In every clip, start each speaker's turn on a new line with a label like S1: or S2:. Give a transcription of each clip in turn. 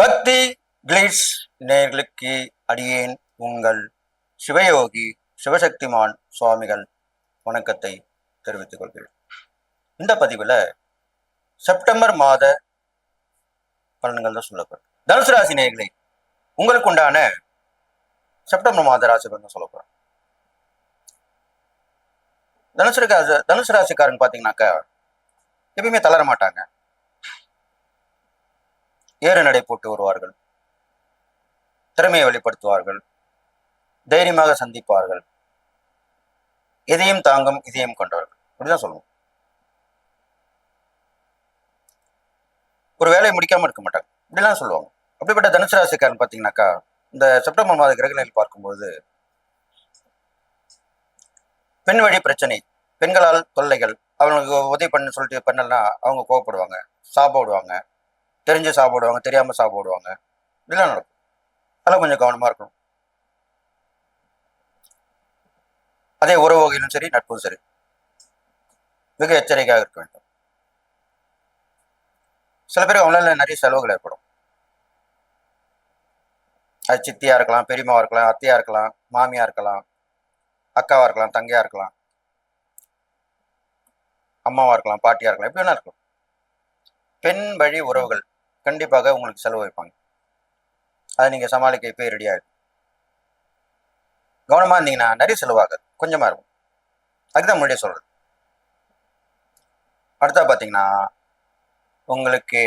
S1: பக்தி கிளிட்ஸ் நேர்களுக்கு அடியேன் உங்கள் சிவயோகி சிவசக்திமான் சுவாமிகள் வணக்கத்தை தெரிவித்துக் கொள்கிறேன். இந்த பதிவில் செப்டம்பர் மாத பலன்கள் தான் சொல்லப்படும். தனுசு ராசி நேர்களை உங்களுக்கு உண்டான செப்டம்பர் மாத ராசி பலன் சொல்லப்படும் தனுசு தனுசு ராசிக்காரன் பார்த்தீங்கன்னாக்கா எப்பயுமே தளர மாட்டாங்க. ஏறு நடை போட்டு வருவார்கள். திறமையை வெளிப்படுத்துவார்கள். தைரியமாக சந்திப்பார்கள். எதையும் தாங்கும் இதயம் கொண்டவர்கள். அப்படிதான் சொல்லணும் ஒரு வேலையை முடிக்காம இருக்க மாட்டாங்க. இப்படிலாம் சொல்லுவாங்க. அப்படிப்பட்ட தனுசு ராசிக்காரன் பார்த்தீங்கன்னாக்கா இந்த செப்டம்பர் மாத கிரகநிலையில் பார்க்கும்போது பெண் வழி பிரச்சனை பெண்களால் தொல்லைகள் அவங்களுக்கு உதவி பண்ண சொல்லிட்டு பண்ணலன்னா அவங்க கோவப்படுவாங்க சாப்பிடுவாங்க தெரிஞ்சு சாப்பிடுவாங்க தெரியாம சாப்பிடுவாங்க. இதெல்லாம் நடக்கும். அதெல்லாம் கொஞ்சம் கவனமா இருக்கணும். அதே உறவு வகையிலும் சரி நட்பும் சரி. மிக எச்சரிக்கையாக இருக்க வேண்டும். சில பேருக்கு அவங்களால நிறைய செலவுகள் ஏற்படும். அது சித்தியா இருக்கலாம் பெரியம்மாவா இருக்கலாம் அத்தையா இருக்கலாம் மாமியா இருக்கலாம் அக்காவா இருக்கலாம் தங்கையா இருக்கலாம் அம்மாவா இருக்கலாம் பாட்டியா இருக்கலாம் எப்படி வேணா இருக்கலாம். பெண் வழி உறவுகள். கண்டிப்பாக உங்களுக்கு செலவு வைப்பாங்க. அதை நீங்கள் சமாளிக்க போய் ரெடி ஆகிடும் கவனமா இருந்தீங்கன்னா நிறைய செலவாகாது. கொஞ்சமா இருக்கும். அதுதான் முன்னாடியே சொல்கிறது அடுத்தா பார்த்தீங்கன்னா உங்களுக்கு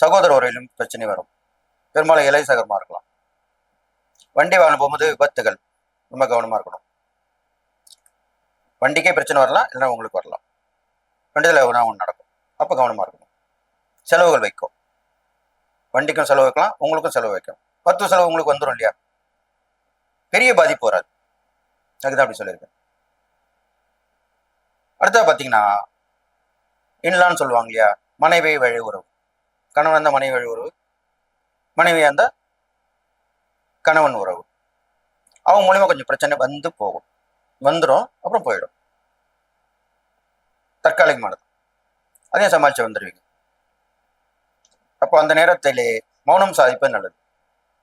S1: சகோதர உரையிலும் பிரச்சனை வரும். பெரும்பாலும் இலை சகரமாக இருக்கலாம். வண்டி வாகனம் போகும்போது விபத்துகள். ரொம்ப கவனமா இருக்கணும். வண்டிக்கே பிரச்சனை வரலாம் இல்லைன்னா உங்களுக்கு வரலாம். வண்டியில் ஒன்றா ஒன்று நடக்கும். அப்போ கவனமா இருக்கணும். செலவுகள் வைக்கும். வண்டிக்கும் செலவு வைக்கலாம் உங்களுக்கும் செலவு வைக்கும் பத்து செலவு உங்களுக்கு வந்துடும் இல்லையா? பெரிய பாதிப்பு வராது. அதுதான் அப்படி சொல்லியிருக்கேன். அடுத்தது பார்த்தீங்கன்னா இன்லான்னு சொல்லுவாங்க இல்லையா? மனைவி வழி உறவு. கணவன் இருந்தால் மனைவி வழி உறவு. மனைவியாக இருந்தால் கணவன் உறவு. அவங்க மூலியமா கொஞ்சம் பிரச்சனை வந்து போகும். வந்துடும் அப்புறம் போயிடும். தற்காலிகமானது. அதையும் சமாளித்து வந்துடுவீங்க அப்போ அந்த நேரத்திலே மௌனம் சாதிப்பது நல்லது.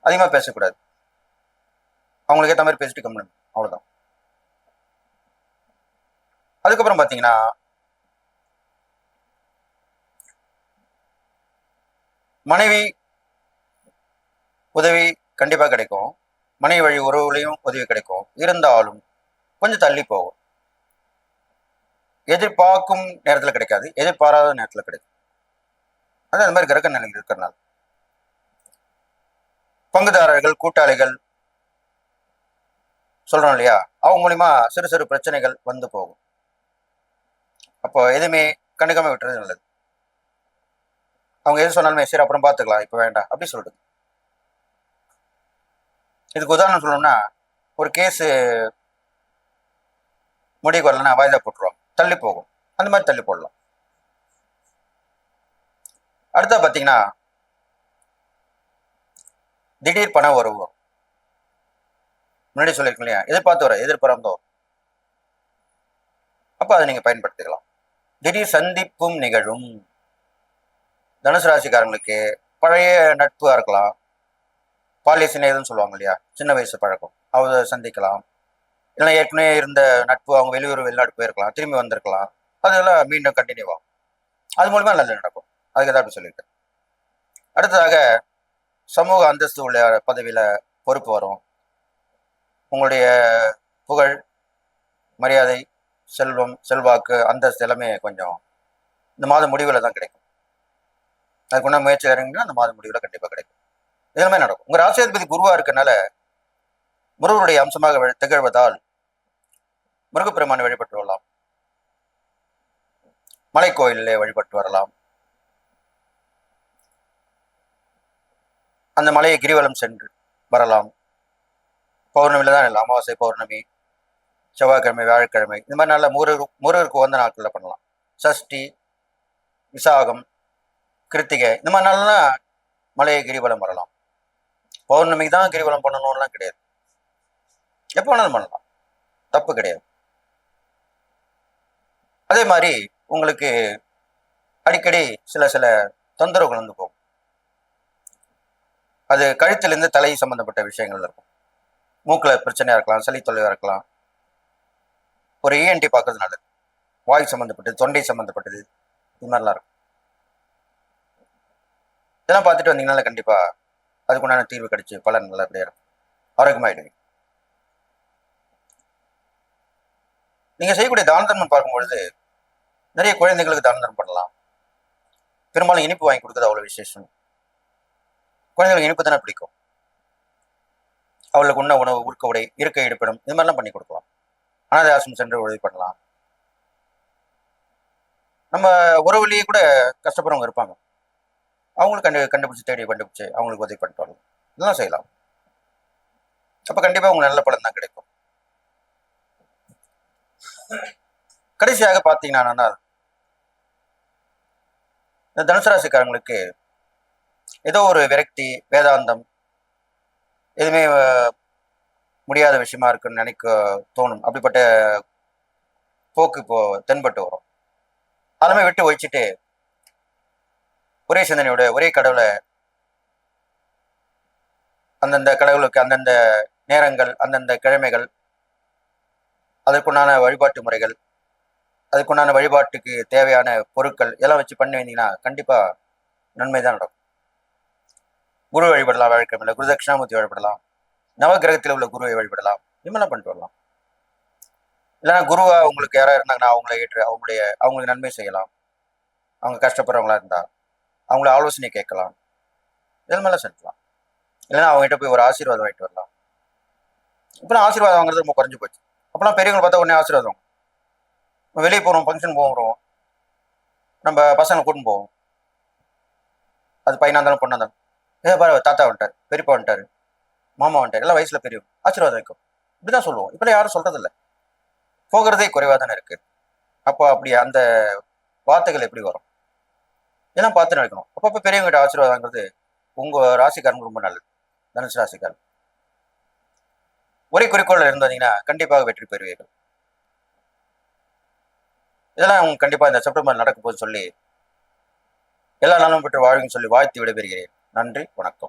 S1: அதிகமாக பேசக்கூடாது. அவங்களுக்கு ஏற்ற மாதிரி பேசிட்டு கம்மி அவ்வளோதான் அதுக்கப்புறம் பார்த்தீங்கன்னா மனைவி உதவி கண்டிப்பாக கிடைக்கும். மனைவி வழி உறவுலையும் உதவி கிடைக்கும். இருந்தாலும் கொஞ்சம் தள்ளி போகும். எதிர்பார்க்கும் நேரத்தில் கிடைக்காது. எதிர்பாராத நேரத்தில் கிடைக்கும். அது அந்த மாதிரி கிரக நிலை இருக்கிறனால பங்குதாரர்கள் கூட்டாளிகள் சொல்றோம் இல்லையா? அவங்க மூலியமா சிறு சிறு பிரச்சனைகள் வந்து போகும். அப்போ எதுவுமே கண்டுக்காம விட்டுறது நல்லது. அவங்க எது சொன்னாலுமே சரி அப்புறம் பார்த்துக்கலாம் இப்போ வேண்டாம் அப்படி சொல்றது. இதுக்கு உதாரணம் சொல்லணும்னா ஒரு கேஸு முடிவுக்கு வரலன்னா வாய்தா போட்டுருவாங்க. தள்ளி போகும். அந்த மாதிரி தள்ளி போடலாம். அடுத்தா பார்த்தீங்கன்னா திடீர் பண உறவு முன்னாடி சொல்லியிருக்கோம் இல்லையா? எதிர்பார்த்து வர எதிர்பார்த்தோ அப்போ அதை நீங்கள் பயன்படுத்திக்கலாம். திடீர் சந்திப்பும் நிகழும். தனுசு ராசிக்காரங்களுக்கு பழைய நட்புగా இருக்கலாம். பாலிய சிநேகம்னு சொல்லுவாங்க இல்லையா? சின்ன வயசு பழக்கம். அவங்க சந்திக்கலாம். இல்லை ஏற்கனவே இருந்த நட்பு அவங்க வெளியூர் வெளிநாடு போயிருக்கலாம். திரும்பி வந்திருக்கலாம். அதெல்லாம் மீண்டும் கண்டினியூ ஆகும். அது மூலமா நல்லது நடக்கும். அதுக்கு தான் அப்படி சொல்லியிருக்கேன். அடுத்ததாக சமூக அந்தஸ்து உள்ள பதவியில் பொறுப்பு வரும். உங்களுடைய புகழ் மரியாதை செல்வம் செல்வாக்கு அந்தஸ்து எல்லாமே கொஞ்சம் இந்த மாத முடிவில் தான் கிடைக்கும். அதுக்குன்னா முயற்சி இறங்கினா அந்த மாத முடிவில் கண்டிப்பாக கிடைக்கும். இதெல்லாமே நடக்கும். உங்கள் ராசியாதிபதி குருவாக இருக்கனால முருகனுடைய அம்சமாக திகழ்வதால் முருகப்பெருமானை வழிபட்டு வரலாம். மலைக்கோயிலே வழிபட்டு வரலாம். அந்த மலையை கிரிவலம் சென்று வரலாம். பௌர்ணமியில் தான் இல்லை அமாவாசை பௌர்ணமி செவ்வாய்க்கிழமை வியாழக்கிழமை இந்த மாதிரி நல்ல முருகர் முருகருக்கு உகந்த நாட்களில் பண்ணலாம். சஷ்டி விசாகம் கிருத்திகை இந்த மாதிரி நாள்லாம் மலையை கிரிவலம் வரலாம். பௌர்ணமிக்கு தான் கிரிவலம் பண்ணணும்லாம் கிடையாது. எப்போ வேணாலும் பண்ணலாம். தப்பு கிடையாது. அதே மாதிரி உங்களுக்கு அடிக்கடி சில சில தொந்தரவுகள் வந்து போகும். அது கழுத்திலிருந்து தலை சம்பந்தப்பட்ட விஷயங்கள் இருக்கும். மூக்கில் பிரச்சனையாக இருக்கலாம் சளி தொல்லையாக இருக்கலாம். ஒரு ஏஎன்டி பார்க்கறது நல்லது வாய் சம்மந்தப்பட்டது தொண்டை சம்மந்தப்பட்டது இது மாதிரிலாம் இருக்கும். இதெல்லாம் பார்த்துட்டு வந்தீங்கன்னா கண்டிப்பாக அதுக்குண்டான தீர்வு கிடைச்சி பலன் நல்லபடியாக இருக்கும். ஆரோக்கியமாயிடுவீங்க. நீங்கள் செய்யக்கூடிய தான தர்மம் பார்க்கும்பொழுது நிறைய குழந்தைங்களுக்கு தான தர்மம் பண்ணலாம். பெரும்பாலும் இனிப்பு வாங்கி கொடுக்குறது அவ்வளோ விசேஷம். குழந்தைகளுக்கு இனிப்பு தானே பிடிக்கும். அவளுக்கு உண்ண உணவு உருக்க உடை இருக்க இருப்பிடம் இது மாதிரிலாம் பண்ணி கொடுக்கலாம். அனாதை ஆசிரம் சென்று உதவி பண்ணலாம். நம்ம உறவுலேயே கூட கஷ்டப்படுறவங்க இருப்பாங்க. அவங்களுக்கு கண்டு கண்டுபிடிச்சி தேடி கண்டுபிடிச்சி அவங்களுக்கு உதவி பண்ணிட்டு வரலாம். இதெல்லாம் செய்யலாம். அப்போ கண்டிப்பாக உங்களுக்கு நல்ல பலன் தான் கிடைக்கும். கடைசியாக பார்த்தீங்கன்னா இந்த தனுசு ராசிக்காரங்களுக்கு ஏதோ ஒரு விரக்தி வேதாந்தம் எதுவுமே முடியாத விஷயமா இருக்குன்னு நினைக்க தோணும். அப்படிப்பட்ட போக்கு இப்போ தென்பட்டு வரும். அதெல்லாமே விட்டு ஒழிச்சிட்டு ஒரே சிந்தனையோட ஒரே கடவுளை அந்தந்த கடவுளுக்கு அந்தந்த நேரங்கள் அந்தந்த கிழமைகள் அதற்குண்டான வழிபாட்டு முறைகள் அதுக்குண்டான வழிபாட்டுக்கு தேவையான பொருட்கள் எல்லாம் வச்சு பண்ணி வந்தீங்கன்னா கண்டிப்பாக நன்மை தான் நடக்கும். குரு வழிபடலாம் வழக்கமில்லை குரு தட்சிணாமூர்த்தி வழிபடலாம். நவகிரகத்தில் உள்ள குருவை வழிபடலாம். இவெல்லாம் பண்ணிட்டு வரலாம். இல்லைன்னா குருவா உங்களுக்கு யாராவது இருந்தாங்கன்னா அவங்கள ஏற்று அவங்களுடைய அவங்களுக்கு நன்மை செய்யலாம். அவங்க கஷ்டப்படுறவங்களா இருந்தா அவங்கள ஆலோசனை கேட்கலாம். இது மேலே செலுத்தலாம் இல்லைன்னா அவங்ககிட்ட போய் ஒரு ஆசீர்வாதம் வாங்கிட்டு வரலாம். இப்போலாம் ஆசீர்வாதம் வாங்குறது ரொம்ப குறைஞ்சி போச்சு. அப்போலாம் பெரியவங்களை பார்த்தா உடனே ஆசீர்வாதம். வெளியே போகிறோம் ஃபங்க்ஷன் போகிறோம் நம்ம பசங்களை கூட்டின்னு போவோம். அது பையனா இருந்தாலும் பொண்ணா இருந்தாலும். ஏ பாரு தாத்தா வந்துட்டார் பெரியப்பா வந்துட்டார் மாமா வந்துட்டார் எல்லாம் வயசில் பெரியவங்க. ஆசீர்வாதம் இருக்கும். இப்படிதான் சொல்லுவோம். இப்படி யாரும் சொல்றதில்ல. போகிறதே குறைவாக தானே இருக்கு. அப்போ அப்படி அந்த வார்த்தைகள் எப்படி வரும்? இதெல்லாம் பார்த்து நடக்கணும் அப்பப்போ பெரியவங்ககிட்ட ஆசீர்வாதங்கிறது உங்க ராசிக்காரங்க ரொம்ப நல்லது. தனுசு ராசிக்காரன். ஒரே குறிக்கோள் இருந்தீங்கன்னா கண்டிப்பாக வெற்றி பெறுவீர்கள். இதெல்லாம் அவங்க கண்டிப்பா இந்த செப்டம்பர் நடக்க போது சொல்லி எல்லா நாளும் பெற்று வாழ்வுன்னு சொல்லி வாழ்த்து விடைபெறுகிறேன். நன்றி வணக்கம்.